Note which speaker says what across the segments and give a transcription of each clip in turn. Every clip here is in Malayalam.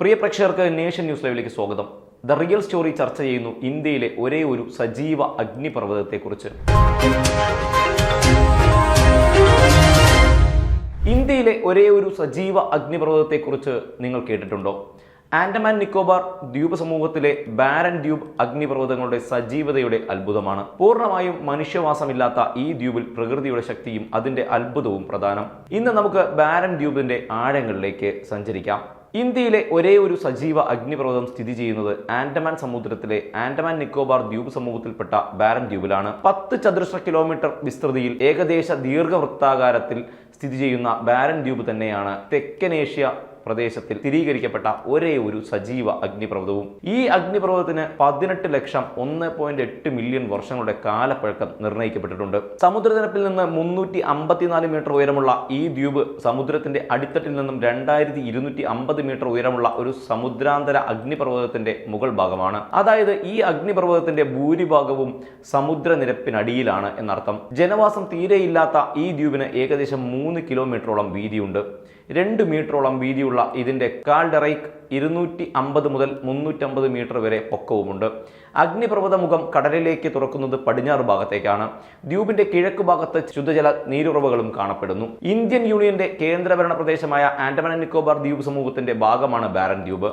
Speaker 1: പ്രിയ പ്രേക്ഷകർക്ക് നേഷൻ ന്യൂസ് ലൈവിലേക്ക് സ്വാഗതം. ദ റിയൽ സ്റ്റോറി ചർച്ച ചെയ്യുന്നു ഇന്ത്യയിലെ ഒരേ ഒരു സജീവ അഗ്നിപർവതത്തെക്കുറിച്ച്. ഇന്ത്യയിലെ ഒരേ ഒരു സജീവ അഗ്നിപർവതത്തെക്കുറിച്ച് നിങ്ങൾ കേട്ടിട്ടുണ്ടോ? ആൻഡമാൻ നിക്കോബാർ ദ്വീപ് സമൂഹത്തിലെ ബാരൻ ദ്വീപ് അഗ്നിപർവതങ്ങളുടെ സജീവതയുടെ അത്ഭുതമാണ്. പൂർണമായും മനുഷ്യവാസമില്ലാത്ത ഈ ദ്വീപിൽ പ്രകൃതിയുടെ ശക്തിയും അതിന്റെ അത്ഭുതവും പ്രധാനം. ഇന്ന് നമുക്ക് ബാരൻ ദ്വീപിന്റെ ആഴങ്ങളിലേക്ക് സഞ്ചരിക്കാം. ഇന്ത്യയിലെ ഒരേ ഒരു സജീവ അഗ്നിപർവതം സ്ഥിതി ചെയ്യുന്നത് ആൻഡമാൻ സമുദ്രത്തിലെ ആൻഡമാൻ നിക്കോബാർ ദ്വീപ് സമൂഹത്തിൽപ്പെട്ട ബാരൻ ദ്വീപിലാണ്. പത്ത് ചതുരശ്ര കിലോമീറ്റർ വിസ്തൃതിയിൽ ഏകദേശ ദീർഘവൃത്താകാരത്തിൽ സ്ഥിതി ചെയ്യുന്ന ബാരൻ ദ്വീപ് തന്നെയാണ് തെക്കനേഷ്യ പ്രദേശത്തിൽ സ്ഥിരീകരിക്കപ്പെട്ട ഒരേ ഒരു സജീവ അഗ്നിപർവതവും. ഈ അഗ്നിപർവതത്തിന് പതിനെട്ട് ലക്ഷം ഒന്ന് പോയിന്റ് എട്ട് മില്യൺ വർഷങ്ങളുടെ കാലപ്പഴക്കം നിർണയിക്കപ്പെട്ടിട്ടുണ്ട് സമുദ്രനിരപ്പിൽ നിന്ന് മുന്നൂറ്റി അമ്പത്തിനാല് മീറ്റർ ഉയരമുള്ള ഈ ദ്വീപ് സമുദ്രത്തിന്റെ അടിത്തട്ടിൽ നിന്നും രണ്ടായിരത്തി ഇരുന്നൂറ്റി അമ്പത് മീറ്റർ ഉയരമുള്ള ഒരു സമുദ്രാന്തര അഗ്നിപർവതത്തിന്റെ മുകൾ ഭാഗമാണ്. അതായത് ഈ അഗ്നിപർവതത്തിന്റെ ഭൂരിഭാഗവും സമുദ്രനിരപ്പിനടിയിലാണ് എന്നർത്ഥം. ജനവാസം തീരെയില്ലാത്ത ഈ ദ്വീപിന് ഏകദേശം മൂന്ന് കിലോമീറ്ററോളം വീതിയുണ്ട്. രണ്ട് മീറ്ററോളം വീതിയുള്ള ഇതിന്റെ കാൽഡറൈക്ക് ഇരുന്നൂറ്റി അമ്പത് മുതൽ മുന്നൂറ്റമ്പത് മീറ്റർ വരെ പൊക്കവുമുണ്ട്. അഗ്നിപർവത മുഖം കടലിലേക്ക് തുറക്കുന്നത് പടിഞ്ഞാറ് ഭാഗത്തേക്കാണ്. ദ്വീപിന്റെ കിഴക്ക് ഭാഗത്ത് ശുദ്ധജല നീരുറവുകളും കാണപ്പെടുന്നു. ഇന്ത്യൻ യൂണിയന്റെ കേന്ദ്രഭരണ പ്രദേശമായ ആൻഡമാൻ നിക്കോബാർ ദ്വീപ് സമൂഹത്തിന്റെ ഭാഗമാണ് ബാരൻ ദ്വീപ്.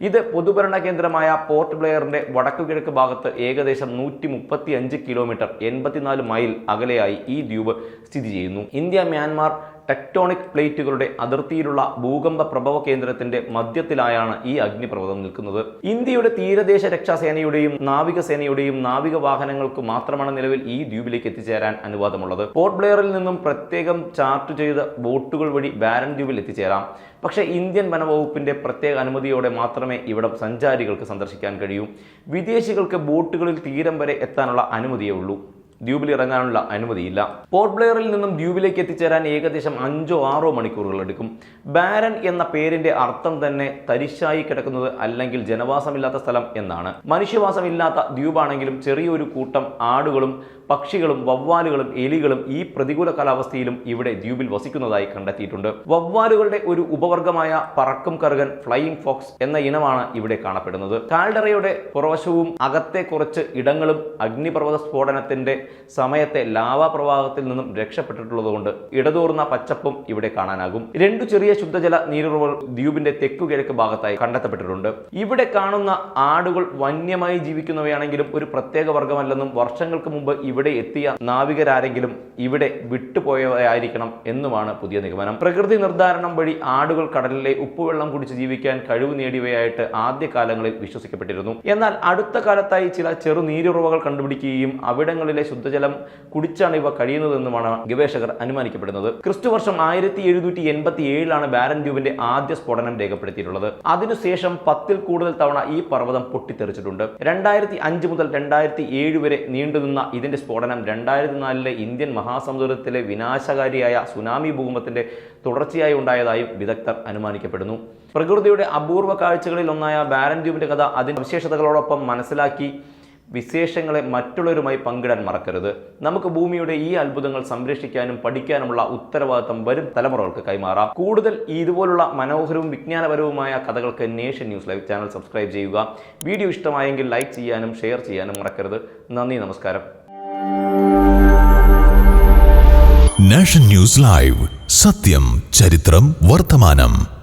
Speaker 1: ഇത് പൊതുഭരണ കേന്ദ്രമായ പോർട്ട് ബ്ലെയറിന്റെ വടക്കു കിഴക്ക് ഭാഗത്ത് ഏകദേശം നൂറ്റി മുപ്പത്തി അഞ്ച് കിലോമീറ്റർ എൺപത്തിനാല് മൈൽ അകലെയായി ഈ ദ്വീപ് സ്ഥിതി ചെയ്യുന്നു. ഇന്ത്യ മ്യാൻമാർ ടെക്ടോണിക് പ്ലേറ്റുകളുടെ അതിർത്തിയിലുള്ള ഭൂകമ്പ പ്രഭവ കേന്ദ്രത്തിന്റെ മധ്യത്തിലായാണ് ഈ അഗ്നിപർവതം നിൽക്കുന്നത്. ഇന്ത്യയുടെ തീരദേശ രക്ഷാസേനയുടെയും നാവികസേനയുടെയും നാവിക വാഹനങ്ങൾക്ക് മാത്രമാണ് നിലവിൽ ഈ ദ്വീപിലേക്ക് എത്തിച്ചേരാൻ അനുവാദമുള്ളത്. പോർട്ട് ബ്ലെയറിൽ നിന്നും പ്രത്യേകം ചാർട്ട് ചെയ്ത ബോട്ടുകൾ വഴി ബാരൻ ദ്വീപിൽ എത്തിച്ചേരാം. പക്ഷേ ഇന്ത്യൻ വനവകുപ്പിന്റെ പ്രത്യേക അനുമതിയോടെ മാത്രമേ ഇവിടെ സഞ്ചാരികൾക്ക് സന്ദർശിക്കാൻ കഴിയൂ. വിദേശികൾക്ക് ബോട്ടുകളിൽ തീരം വരെ എത്താനുള്ള അനുമതിയേ ഉള്ളൂ. ദ്വീപിൽ ഇറങ്ങാനുള്ള അനുമതിയില്ല. പോർട്ട് ബ്ലെയറിൽ നിന്നും ഡ്യൂബിലേക്ക് എത്തിച്ചേരാൻ ഏകദേശം അഞ്ചോ ആറോ മണിക്കൂറുകൾ എടുക്കും. ബാരൻ എന്ന പേരിന്റെ അർത്ഥം തന്നെ തരിശായി കിടക്കുന്നത് അല്ലെങ്കിൽ ജനവാസമില്ലാത്ത സ്ഥലം എന്നാണ്. മനുഷ്യവാസമില്ലാത്ത ദ്വീപാണെങ്കിലും ചെറിയൊരു കൂട്ടം ആടുകളും പക്ഷികളും വവ്വാലുകളും എലികളും ഈ പ്രതികൂല കാലാവസ്ഥയിലും ഇവിടെ ദ്വീപിൽ വസിക്കുന്നതായി കണ്ടെത്തിയിട്ടുണ്ട്. വവ്വാലുകളുടെ ഒരു ഉപവർഗമായ പറക്കും കറുകൻ ഫ്ലൈയിങ് ഫോക്സ് എന്ന ഇനമാണ് ഇവിടെ കാണപ്പെടുന്നത്. കാൽഡറയുടെ പുറവശവും അകത്തെ കുറച്ച് ഇടങ്ങളും അഗ്നിപർവത സ്ഫോടനത്തിന്റെ സമയത്തെ ലാവാ പ്രവാഹത്തിൽ നിന്നും രക്ഷപ്പെട്ടിട്ടുള്ളതുകൊണ്ട് ഇടതൂർന്ന പച്ചപ്പും ഇവിടെ കാണാനാകും. രണ്ടു ചെറിയ ശുദ്ധജല നീരുറവുകൾ ദ്വീപിന്റെ തെക്കു കിഴക്ക് ഭാഗത്തായി കണ്ടെത്തപ്പെട്ടിട്ടുണ്ട്. ഇവിടെ കാണുന്ന ആടുകൾ വന്യമായി ജീവിക്കുന്നവയാണെങ്കിലും ഒരു പ്രത്യേക വർഗമല്ലെന്നും വർഷങ്ങൾക്ക് മുമ്പ് ഇവിടെ എത്തിയ നാവികരാരെങ്കിലും ഇവിടെ വിട്ടുപോയവരായിരിക്കണം എന്നുമാണ് പുതിയ നിഗമനം. പ്രകൃതി നിർദ്ധാരണം വഴി ആടുകൾ കടലിലെ ഉപ്പുവെള്ളം കുടിച്ച് ജീവിക്കാൻ കഴിവ് നേടിയവയായിട്ട് ആദ്യകാലങ്ങളിൽ വിശ്വസിക്കപ്പെട്ടിരുന്നു. എന്നാൽ അടുത്ത കാലത്തായി ചില ചെറു നീരുറവകൾ കണ്ടുപിടിക്കുകയും അവിടങ്ങളിലെ ശുദ്ധജലം കുടിച്ചാണ് ഇവ കഴിയുന്നതെന്നുമാണ് ഗവേഷകർ അനുമാനിക്കപ്പെടുന്നത്. ക്രിസ്തുവർഷം ആയിരത്തി എഴുന്നൂറ്റി എൺപത്തി ഏഴിലാണ് ബാരൻ ദ്വീപിന്റെ ആദ്യ സ്ഫോടനം രേഖപ്പെടുത്തിയിട്ടുള്ളത്. അതിനുശേഷം പത്തിൽ കൂടുതൽ തവണ ഈ പർവതം പൊട്ടിത്തെറിച്ചിട്ടുണ്ട്. രണ്ടായിരത്തി അഞ്ച് മുതൽ രണ്ടായിരത്തി ഏഴ് വരെ നീണ്ടുനിന്ന ഇതിന്റെ സ്ഫോടനം രണ്ടായിരത്തി നാലിലെ ഇന്ത്യൻ മഹാസമുദ്രത്തിലെ വിനാശകാരിയായ സുനാമി ഭൂകമ്പത്തിന്റെ തുടർച്ചയായി ഉണ്ടായതായും വിദഗ്ധർ അനുമാനിക്കപ്പെടുന്നു. പ്രകൃതിയുടെ അപൂർവ കാഴ്ചകളിൽ ഒന്നായ ബാരൻ ദ്വീപിന്റെ കഥ അതിന്റെ വിശേഷതകളോടൊപ്പം മനസ്സിലാക്കി വിശേഷങ്ങളെ മറ്റുള്ളവരുമായി പങ്കിടാൻ മറക്കരുത്. നമുക്ക് ഭൂമിയുടെ ഈ അത്ഭുതങ്ങൾ സംരക്ഷിക്കാനും പഠിക്കാനുമുള്ള ഉത്തരവാദിത്തം വരും തലമുറകൾക്ക് കൈമാറാം. കൂടുതൽ ഇതുപോലുള്ള മനോഹരവും വിജ്ഞാനപരവുമായ കഥകൾക്ക് nation news live channel subscribe ചെയ്യുക. വീഡിയോ ഇഷ്ടമായെങ്കിൽ ലൈക്ക് ചെയ്യാനും ഷെയർ ചെയ്യാനും മറക്കരുത്. നന്ദി നമസ്കാരം.
Speaker 2: Nation news live. സത്യം ചരിത്രം വർത്തമാനം.